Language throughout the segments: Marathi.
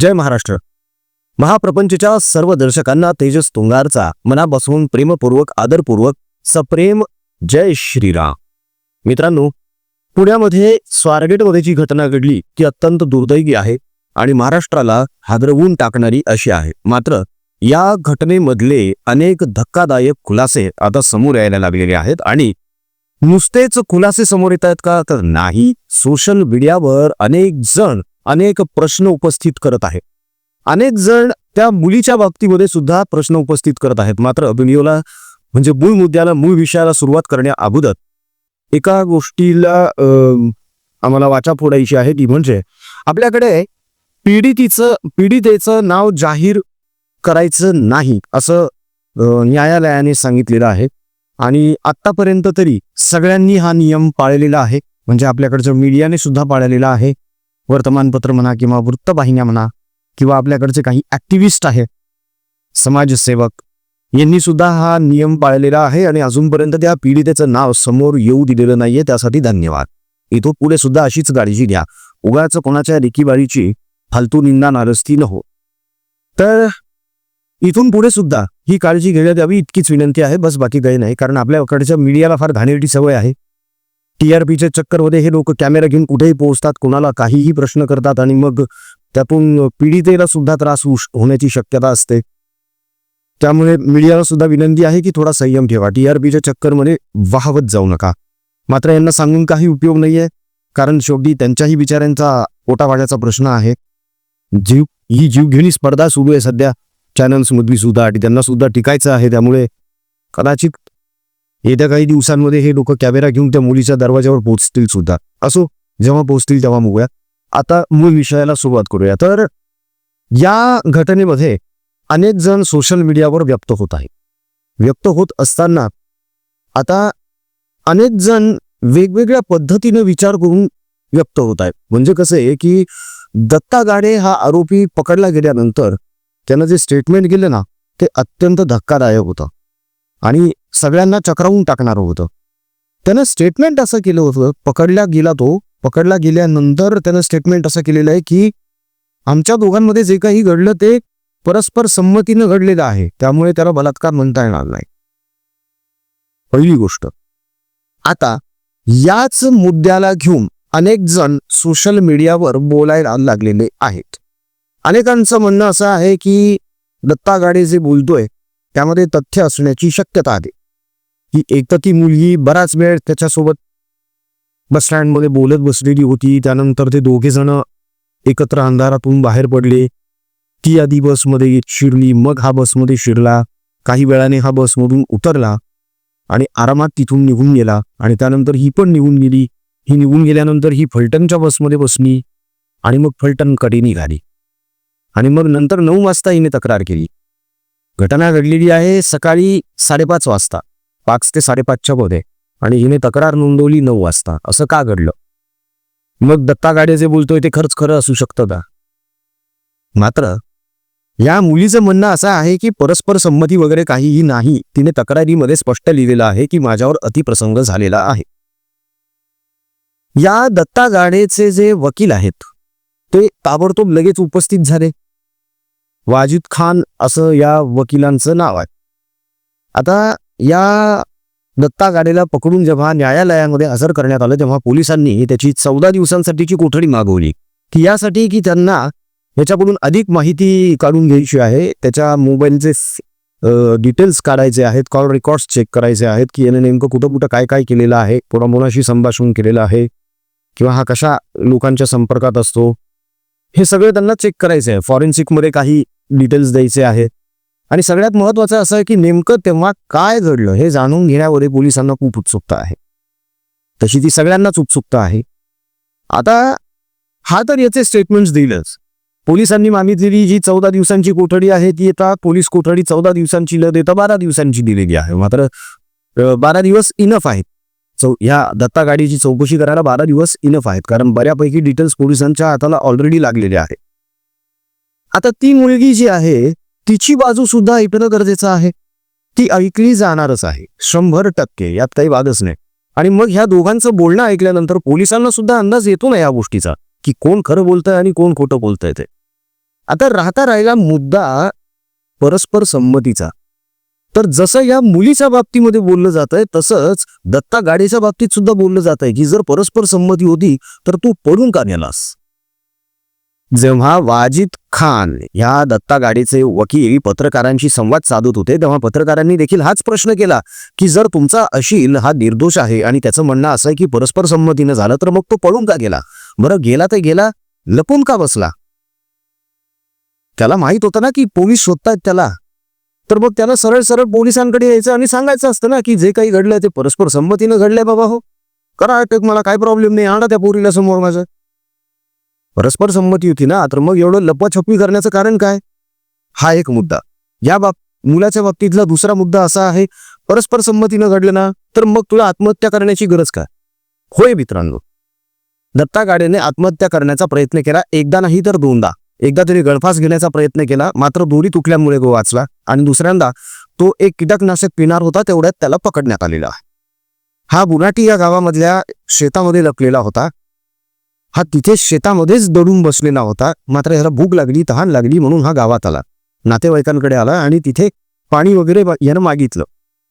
जय महाराष्ट्र. महाप्रपंचच्या सर्व दर्शकांना तेजस तुंगारचा मनापासून प्रेमपूर्वक आदरपूर्वक सप्रेम जय श्रीराम. मित्रांनो पुण्यामध्ये स्वारगेटमध्ये जी घटना घडली ती अत्यंत दुर्दैवी आहे आणि महाराष्ट्राला हादरवून टाकणारी अशी आहे. मात्र या घटनेमधले अनेक धक्कादायक खुलासे आता समोर यायला लागलेले आहेत आणि नुसतेच खुलासे समोर येत आहेत का तर नाही. सोशल मीडियावर अनेक जण अनेक प्रश्न उपस्थित करत आहे. अनेक जण त्या मुलीच्या बाबतीमध्ये सुद्धा प्रश्न उपस्थित करत आहेत. मात्र व्हिडिओला म्हणजे मूळ मुद्द्याला मूळ विषयाला सुरुवात करण्या अगोदर एका गोष्टीला आम्हाला वाचा फोडायची आहे. ती म्हणजे आपल्याकडे पीडितीचं पीडितेचं नाव जाहीर करायचं नाही असं न्यायालयाने सांगितलेलं आहे. आणि आत्तापर्यंत तरी सगळ्यांनी हा नियम पाळलेला आहे. म्हणजे आपल्याकडचं मीडियाने सुद्धा पाळलेला आहे. वर्तमानपत्र म्हणा किंवा वृत्तवाहिन्या म्हणा किंवा आपल्याकडचे काही ऍक्टिव्हिस्ट आहेत समाजसेवक यांनी सुद्धा हा नियम पाळलेला आहे आणि अजूनपर्यंत त्या पीडितेचं नाव समोर येऊ दिलेलं नाहीये. त्यासाठी धन्यवाद. इथून पुढे सुद्धा अशीच काळजी घ्या. उगाच कोणाच्या लेकीबारीची फालतू निंदा नारस्ती न हो तर इथून पुढे सुद्धा ही काळजी घेण्यात यावी इतकीच विनंती आहे. बस बाकी काही नाही. कारण आपल्याकडच्या मीडियाला फार घाणेरडी सवय आहे. टीआरपीचे चक्करमध्ये हे लोक कॅमेरा घेऊन कुठेही पोहोचतात कोणाला काहीही प्रश्न करतात आणि मग त्यातून पीडितेला सुद्धा त्रास होण्याची शक्यता असते. त्यामुळे मीडियाला सुद्धा विनंती आहे की थोडा संयम ठेवा. टीआरपीच्या चक्करमध्ये वाहवत जाऊ नका. मात्र यांना सांगून काही उपयोग नाहीये कारण शेवटी त्यांच्याही बिचाऱ्यांचा पोटापाण्याचा प्रश्न आहे. जीव ही जीवघेणी स्पर्धा सुरू आहे सध्या. चॅनल्समधली सुद्धा आणि त्यांना सुद्धा टिकायचं आहे त्यामुळे कदाचित येत्या काही दिवसांमध्ये हे लोक कॅमेरा घेऊन त्या मुलीच्या दरवाजावर पोहोचतील सुद्धा. असो जेव्हा पोहोचतील तेव्हा बघूया. आता मूळ विषयाला सुरुवात करूया. तर या घटनेमध्ये अनेक जण सोशल मीडियावर व्यक्त होत आहे व्यक्त होत असताना आता अनेक जण वेगवेगळ्या पद्धतीनं विचार करून व्यक्त होत आहेत. म्हणजे कसं आहे की दत्ता गाडे हा आरोपी पकडला गेल्यानंतर त्यानं जे स्टेटमेंट केलं ना ते अत्यंत धक्कादायक होतं. आणि सगळ्यांना चक्रावून टाकणारं होतं. त्यानं स्टेटमेंट असं केलं होतं पकडला गेला तो पकडला गेल्यानंतर त्यानं स्टेटमेंट असं केलेलं आहे की आमच्या दोघांमध्ये जे काही घडलं ते परस्पर संमतीनं घडलेलं आहे. त्यामुळे त्याला बलात्कार म्हणता येणार नाही. पहिली गोष्ट. आता याच मुद्द्याला घेऊन अनेक जण सोशल मीडियावर बोलायला लागलेले आहेत. अनेकांचं म्हणणं असं आहे की दत्ता गाडे जे बोलतोय त्यामध्ये तथ्य असण्याची शक्यता आहे. की एक ती मुलगी बराच वेळ त्याच्यासोबत बस स्टँडमध्ये बोलत बसलेली होती. त्यानंतर ते दोघे जण एकत्र अंधारातून बाहेर पडले. ती आधी बसमध्ये शिरली मग हा बसमध्ये शिरला. काही वेळाने हा बसमधून उतरला आणि आरामात तिथून निघून गेला आणि त्यानंतर ही पण निघून गेली. ही निघून गेल्यानंतर ही फलटणच्या बसमध्ये बसली आणि मग फलटणकडे निघाली. आणि मग नंतर नऊ वाजता हिने तक्रार केली. घटना घडलेली आहे सकाळी साडेपाच वाजता पाच ते साडेपाचच्या मध्ये. आणि हिने तक्रार नोंदवली नऊ वाजता. असं का घडलं? मग दत्ता गाडे जे बोलतोय ते खरंच खरं असू शकतं का? मात्र या मुलीचं म्हणणं असं आहे की परस्पर संमती वगैरे काहीही नाही. तिने तक्रारीमध्ये स्पष्ट लिहिलेलं आहे की माझ्यावर अतिप्रसंग झालेला आहे. या दत्ता गाडेचे जे वकील आहेत ते ताबडतोब लगेच उपस्थित झाले. वाजिद खान असं या वकिलांचं नाव आहे. आता या दत्ता गाडेला पकडून जेव्हा न्यायालयामध्ये हजर करण्यात आलं तेव्हा पोलिसांनी त्याची चौदा दिवसांसाठीची कोठडी मागवली की यासाठी की त्यांना याच्याकडून अधिक माहिती काढून घ्यायची आहे त्याच्या मोबाईलचे डिटेल्स काढायचे आहेत कॉल रेकॉर्ड्स चेक करायचे आहेत की याने नेमकं कुठं कुठं काय काय केलेलं आहे कोणाकोणाशी संभाषण केलेलं आहे किंवा हा कशा लोकांच्या संपर्कात असतो हे सगळं त्यांना चेक करायचं आहे फॉरेन्सिकमध्ये काही डिटेल्स द्यायचे आहेत. आणि सगळ्यात महत्वाचं असं आहे की नेमकं तेव्हा काय घडलं हे जाणून घेण्यामध्ये पोलिसांना खूप उत्सुकता आहे. तशी ती सगळ्यांनाच उत्सुकता आहे. आता हा तर याचे स्टेटमेंट्स देईलच पोलिसांनी मागितलेली जी चौदा दिवसांची कोठडी आहे ती आता पोलीस कोठडी चौदा दिवसांची न देता बारा दिवसांची दिलेली आहे. मात्र बारा दिवस इनफ आहेत. चौ ह्या दत्ता गाडीची चौकशी करायला बारा दिवस इनफ आहेत. कारण बऱ्यापैकी डिटेल्स पोलिसांच्या हाताला ऑलरेडी लागलेले आहे आता ती मुलगी जी आहे तिची बाजू सुद्धा ऐकणं गरजेचं आहे. ती ऐकली जाणारच आहे. शंभर टक्के यात काही वादच नाही. आणि मग ह्या दोघांचं बोलणं ऐकल्यानंतर पोलिसांना सुद्धा अंदाज येतो ना या गोष्टीचा की कोण खरं बोलतंय आणि कोण खोटं बोलतंय ते. आता राहता राहिला मुद्दा परस्पर संमतीचा. तर जसं या मुलीच्या बाबतीमध्ये बोललं जात आहे तसंच दत्ता गाडीच्या बाबतीत सुद्धा बोललं जात आहे की जर परस्पर संमती होती तर तू पडून का नेलास? जेव्हा वाजिद खान या दत्ता गाडीचे वकील पत्रकारांशी संवाद साधत होते तेव्हा पत्रकारांनी देखील हाच प्रश्न केला की जर तुमचा अशील हा निर्दोष आहे आणि त्याचं म्हणणं असं आहे की परस्पर संमतीनं झालं तर मग तो पळून का गेला? बरं गेला तर गेला लपून का बसला? त्याला माहीत होतं ना की पोलीस शोधतायत त्याला. तर मग त्याला सरळ सरळ पोलिसांकडे यायचं आणि सांगायचं असतं ना की जे काही घडलंय ते परस्पर संमतीनं घडलंय बाबा हो. करा अटक मला काय प्रॉब्लेम नाही आणा त्या पोरीला समोर माझं. परस्पर संमती होती ना तर मग एवढं लपवाछपवी करण्याचं कारण काय? हा एक मुद्दा. या बाब मुलाच्या बाबतीतला दुसरा मुद्दा असा आहे परस्पर संमतीनं घडलं ना तर मग तुला आत्महत्या करण्याची गरज काय? होय मित्रांनो. दत्ता गाडेने आत्महत्या करण्याचा प्रयत्न केला एकदा नाही तर दोनदा. एकदा तरी गळफास घेण्याचा प्रयत्न केला मात्र दोरी तुटल्यामुळे तो वाचला. आणि दुसऱ्यांदा तो एक कीटकनाशक पिणार होता तेवढ्यात त्याला पकडण्यात आलेला. हा बुनाटी या गावामधल्या शेतामध्ये लपलेला होता. हा तिथे शेतामध्येच दडून बसलेला होता. मात्र ह्याला भूक लागली तहान लागली म्हणून हा गावात आला. नातेवाईकांकडे आला आणि तिथे पाणी वगैरे यानं मागितलं.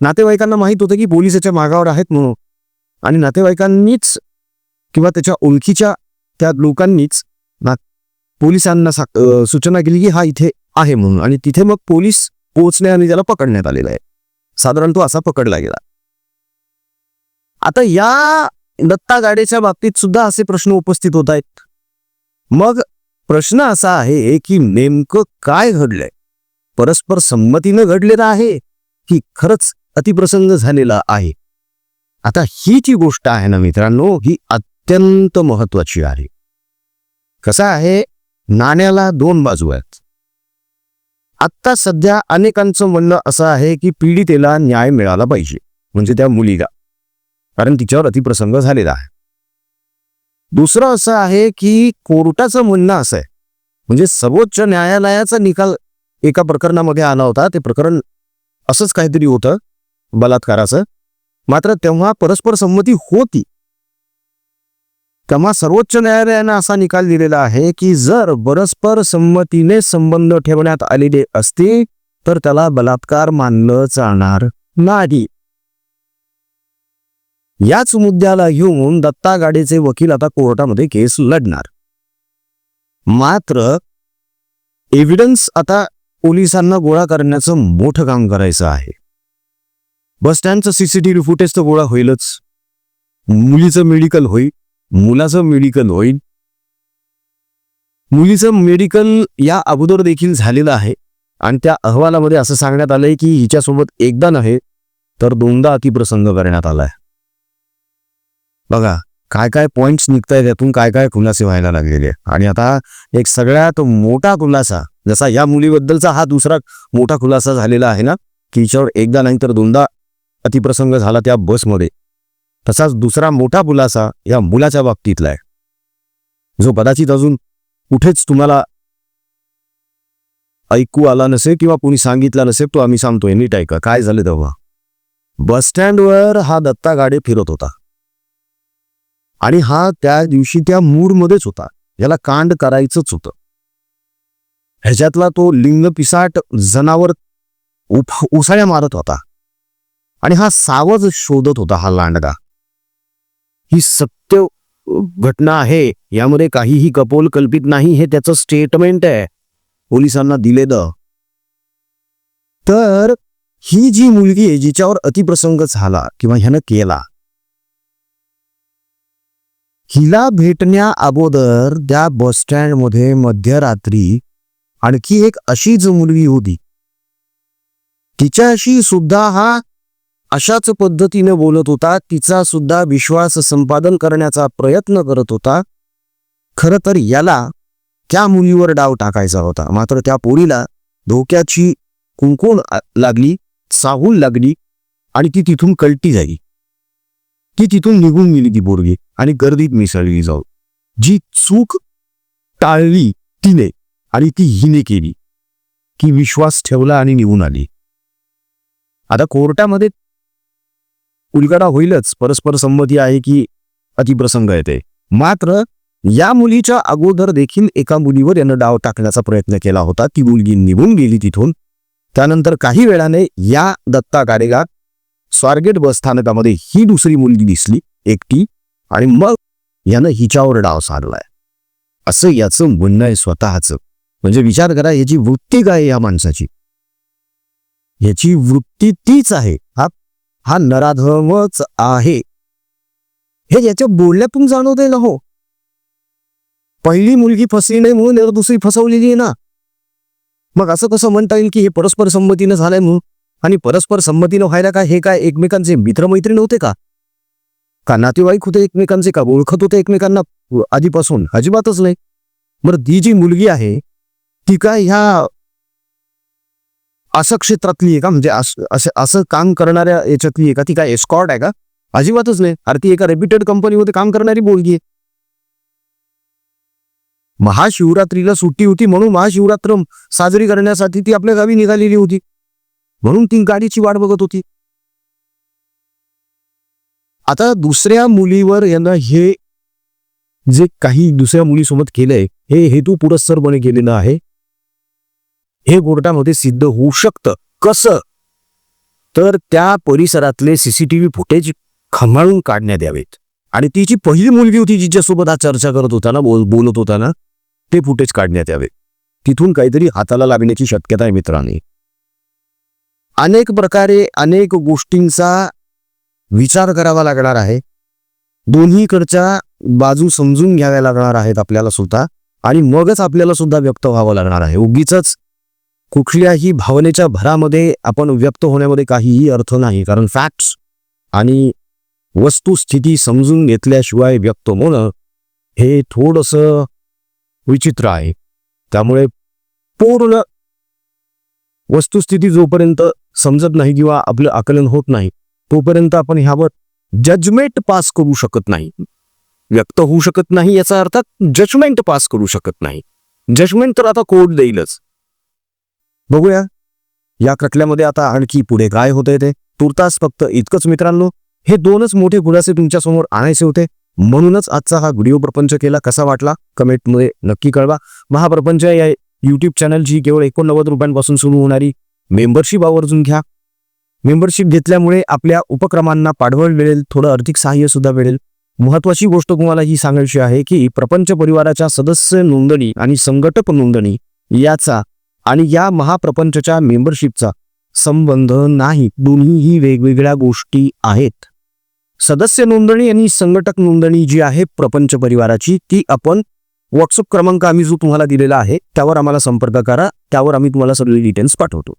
नातेवाईकांना माहीत होतं की पोलिसाच्या मागावर आहेत म्हणून. आणि नातेवाईकांनीच किंवा त्याच्या ओळखीच्या त्या लोकांनीच ना पोलिसांना सा- सूचना केली की हा इथे आहे म्हणून. आणि तिथे मग पोलीस पोहोचले आणि त्याला पकडण्यात आलेला आहे. साधारण तो असा पकडला गेला. आता या दत्ता गाडेच्या बाबतीत सुद्धा असे प्रश्न उपस्थित होत आहेत. मग प्रश्न असा आहे की नेमकं काय घडलंय? परस्पर संमतीनं घडलेलं आहे की खरंच अतिप्रसंग झालेला आहे? आता ही जी गोष्ट आहे ना मित्रांनो ही अत्यंत महत्वाची आहे. कसं आहे? नाण्याला दोन बाजू आहेत. आत्ता सध्या अनेकांचं म्हणणं असं आहे की पीडितेला न्याय मिळाला पाहिजे. म्हणजे त्या मुलीला. कारण तिच्यावर अतिप्रसंग झालेला आहे. दुसरं असं आहे की कोर्टाचं म्हणणं असं आहे. म्हणजे सर्वोच्च न्यायालयाचा निकाल एका प्रकरणामध्ये आला होता. ते प्रकरण असंच काहीतरी होतं बलात्काराचं. मात्र तेव्हा परस्पर संमती होती. तेव्हा सर्वोच्च न्यायालयानं असा निकाल दिलेला आहे की जर परस्पर संमतीने संबंध ठेवण्यात आलेले असते तर त्याला बलात्कार मानलं जाणार नाही. याच मुद्द्याला घेऊन दत्ता गाडेचे वकील आता कोर्टामध्ये केस लढणार. मात्र एव्हिडन्स आता पोलिसांना गोळा करण्याचं मोठं काम करायचं आहे. बस स्टँडचं सीसीटीव्ही फुटेज तर गोळा होईलच. मुलीचं मेडिकल होईल मुलाचं मेडिकल होईल. मुलीचं मेडिकल या अगोदर देखील झालेलं आहे. आणि त्या अहवालामध्ये असं सांगण्यात आलंय की हिच्यासोबत एकदा नव्हे तर दोनदा अतिप्रसंग करण्यात आलाय. बघा काय काय पॉईंट्स निघतायत त्यातून काय काय खुलासे व्हायला लागलेले आणि आता एक सगळ्यात मोठा खुलासा जसा या मुलीबद्दलचा हा दुसरा मोठा खुलासा झालेला आहे ना की हिच्यावर एकदा नाही तर दोनदा अतिप्रसंग झाला त्या बसमध्ये तसाच दुसरा मोठा खुलासा या मुलाच्या बाबतीतला आहे. जो कदाचित अजून कुठेच तुम्हाला ऐकू आला नसेल किंवा कोणी सांगितला नसेल तो आम्ही सांगतोय नीट ऐका. काय झालं तेव्हा? बस स्टँडवर हा दत्ता गाडे फिरत होता. आणि हा त्या दिवशी त्या मूडमध्येच होता. याला कांड करायचंच होतं. ह्याच्यातला तो लिंग पिसाट जनावर उसाळ्या मारत होता. आणि हा सावज शोधत होता हा लांडगा. ही सत्य घटना आहे यामध्ये काहीही कपोल कल्पित नाही हे त्याचं स्टेटमेंट आहे. पोलिसांना दिलेलं. तर ही जी मुलगी आहे जिच्यावर अतिप्रसंग झाला किंवा ह्यानं केला हिला भेटण्या अगोदर त्या बस स्टँडमध्ये मध्यरात्री आणखी एक अशीच मुलगी होती. तिच्याशी सुद्धा हा अशाच पद्धतीने बोलत होता तिचा सुद्धा विश्वास संपादन करण्याचा प्रयत्न करत होता. खरं तर याला त्या मुलीवर डाव टाकायचा होता. मात्र त्या पोरीला धोक्याची कुंकुण लागली चाहूल लागली आणि ती तिथून कलटी झाली. ती तिथून निघून गेली ती पोरगी. आणि गर्दीत मिसळली जाऊ जी चूक टाळली तिने आणि ती हिने केली की विश्वास ठेवला आणि निघून आली. आता कोर्टामध्ये उलगडा होईलच. परस्पर संमती आहे की अतिप्रसंग येते मात्र या मुलीच्या अगोदर देखील एका मुलीवर यानं डाव टाकण्याचा प्रयत्न केला होता. ती मुलगी निघून गेली तिथून. त्यानंतर काही वेळाने या दत्ता गाडेगात स्वारगेट बस स्थानकामध्ये ही दुसरी मुलगी दिसली एकटी. आणि मग यानं हिच्यावर डाव साधलाय. असं याचं म्हणणं आहे स्वतःचं. म्हणजे विचार करा याची वृत्ती काय या माणसाची? याची वृत्ती तीच आहे. हा हा नराधमच आहे. हे याच्या बोलण्यातून जाणवते ना हो. पहिली मुलगी फसली नाही म्हणून याला दुसरी फसवलेली आहे ना. मग असं कसं म्हणता येईल की हे परस्पर संमतीनं झालंय म्हणून? आणि परस्पर संमतीनं व्हायला काय हे काय एकमेकांचे मित्रमैत्रीण होते का? का नातेवाईक होते एकमेकांचे का ओळखत होते एकमेकांना? आधीपासून. अजिबातच नाही. बरं ती जी मुलगी आहे ती काय ह्या असं क्षेत्रातली आहे का? म्हणजे असं असं असं काम करणाऱ्या याच्यातली आहे का? ती काय एस्कॉर्ट आहे का? अजिबातच नाही. अरे ती एका रेप्युटेड कंपनीमध्ये काम करणारी मुलगी आहे. महाशिवरात्रीला सुट्टी होती म्हणून महाशिवरात्र साजरी करण्यासाठी ती आपल्या गावी निघालेली होती. म्हणून ती गाडीची वाट बघत होती. आता दुसऱ्या मुलीवर यांना हे जे काही दुसऱ्या मुलीसोबत केलंय हे हेतू पुरस्सरपणे केलेलं आहे. हे कोर्टामध्ये सिद्ध होऊ शकतं. कसं? तर त्या परिसरातले सीसीटीव्ही फुटेज खंभाळून काढण्यात यावेत. आणि ती जी पहिली मुलगी होती जिच्यासोबत हा चर्चा करत होता ना बोल बोलत होता ना ते फुटेज काढण्यात यावे. तिथून काहीतरी हाताला लागण्याची शक्यता आहे मित्रांनी. अनेक प्रकारे अनेक गोष्टींचा विचार करावा लागणार आहे. दोन्हीकडच्या बाजू समजून घ्याव्या लागणार आहेत आपल्याला सुद्धा आणि मगच आपल्याला सुद्धा व्यक्त व्हावं लागणार आहे. उगीच कुठल्याही भावनेच्या भरामध्ये आपण व्यक्त होण्यामध्ये काहीही अर्थ नाही. कारण फॅक्ट्स आणि वस्तुस्थिती समजून घेतल्याशिवाय व्यक्त होणं हे थोडंसं विचित्र आहे. त्यामुळे पूर्ण वस्तुस्थिती जोपर्यंत समजत नाही किंवा आपलं आकलन होत नाही तोपर्यंत आपण ह्यावर जजमेंट पास करू शकत नाही. व्यक्त होऊ शकत नाही याचा अर्थ जजमेंट पास करू शकत नाही. जजमेंट तर आता कोर्ट देईलच. बघूया. या खटल्यामध्ये आता आणखी पुढे काय होतंय ते? तुर्तास फक्त इतकंच मित्रांनो हे दोनच मोठे खुलासे तुमच्यासमोर आणायचे होते. म्हणूनच आजचा हा व्हिडिओ प्रपंच केला कसा वाटला? कमेंटमध्ये नक्की कळवा. महाप्रपंच या चॅनल चॅनलची केवळ एकोणनव्वद रुपयांपासून सुरू होणारी मेंबरशिप आवर्जून घ्या. मेंबरशिप घेतल्यामुळे आपल्या उपक्रमांना पाठबळ मिळेल थोडं आर्थिक सहाय्य सुद्धा मिळेल. महत्वाची गोष्ट तुम्हाला ही सांगायची आहे की प्रपंच परिवाराच्या सदस्य नोंदणी आणि संघटक नोंदणी याचा आणि या महाप्रपंचच्या मेंबरशिपचा संबंध नाही. दोन्हीही वेगवेगळ्या गोष्टी आहेत. सदस्य नोंदणी आणि संघटक नोंदणी जी आहे प्रपंच परिवाराची ती आपण व्हॉट्सअप क्रमांक आम्ही जो तुम्हाला दिलेला आहे त्यावर आम्हाला संपर्क करा. त्यावर आम्ही तुम्हाला सगळे डिटेल्स पाठवतो.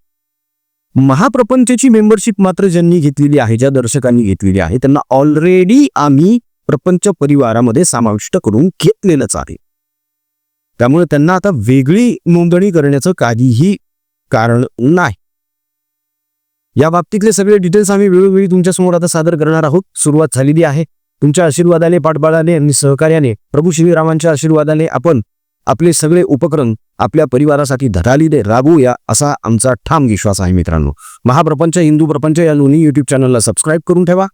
महाप्रपंचची मेंबरशिप मात्र ज्यांनी घेतलेली आहे ज्या दर्शकांनी घेतलेली आहे त्यांना ऑलरेडी आम्ही प्रपंच परिवारामध्ये समाविष्ट करून घेतलेलंच आहे. त्यामुळे त्यांना आता वेगळी नोंदणी करण्याचं काहीही कारण नाही. या बाबतीतले सगळे डिटेल्स आम्ही वेळोवेळी तुमच्यासमोर आता सादर करणार आहोत. सुरुवात झालेली आहे. तुमच्या आशीर्वादाने पाठबळाने आणि सहकार्याने प्रभू श्रीरामांच्या आशीर्वादाने आपण आपले सगळे उपक्रम आपल्या परिवारासाठी धडालीने राबवूया असा आमचा ठाम विश्वास आहे मित्रांनो. महाप्रपंच हिंदू प्रपंच या दोन्ही युट्यूब चॅनलला सबस्क्राईब करून ठेवा.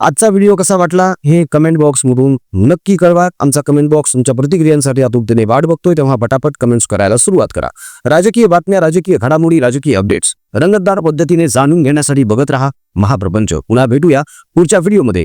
आजचा व्हिडिओ कसा वाटला हे कमेंट बॉक्समधून नक्की कळवा. आमचा कमेंट बॉक्स तुमच्या प्रतिक्रियांसाठी आतुरतेने वाट बघतोय तेव्हा पटापट कमेंट्स करायला सुरुवात करा. राजकीय बातम्या राजकीय घडामोडी राजकीय अपडेट्स रंगतदार पद्धतीने जाणून घेण्यासाठी बघत राहा महाप्रपंच. पुन्हा भेटूया पुढच्या व्हिडिओमध्ये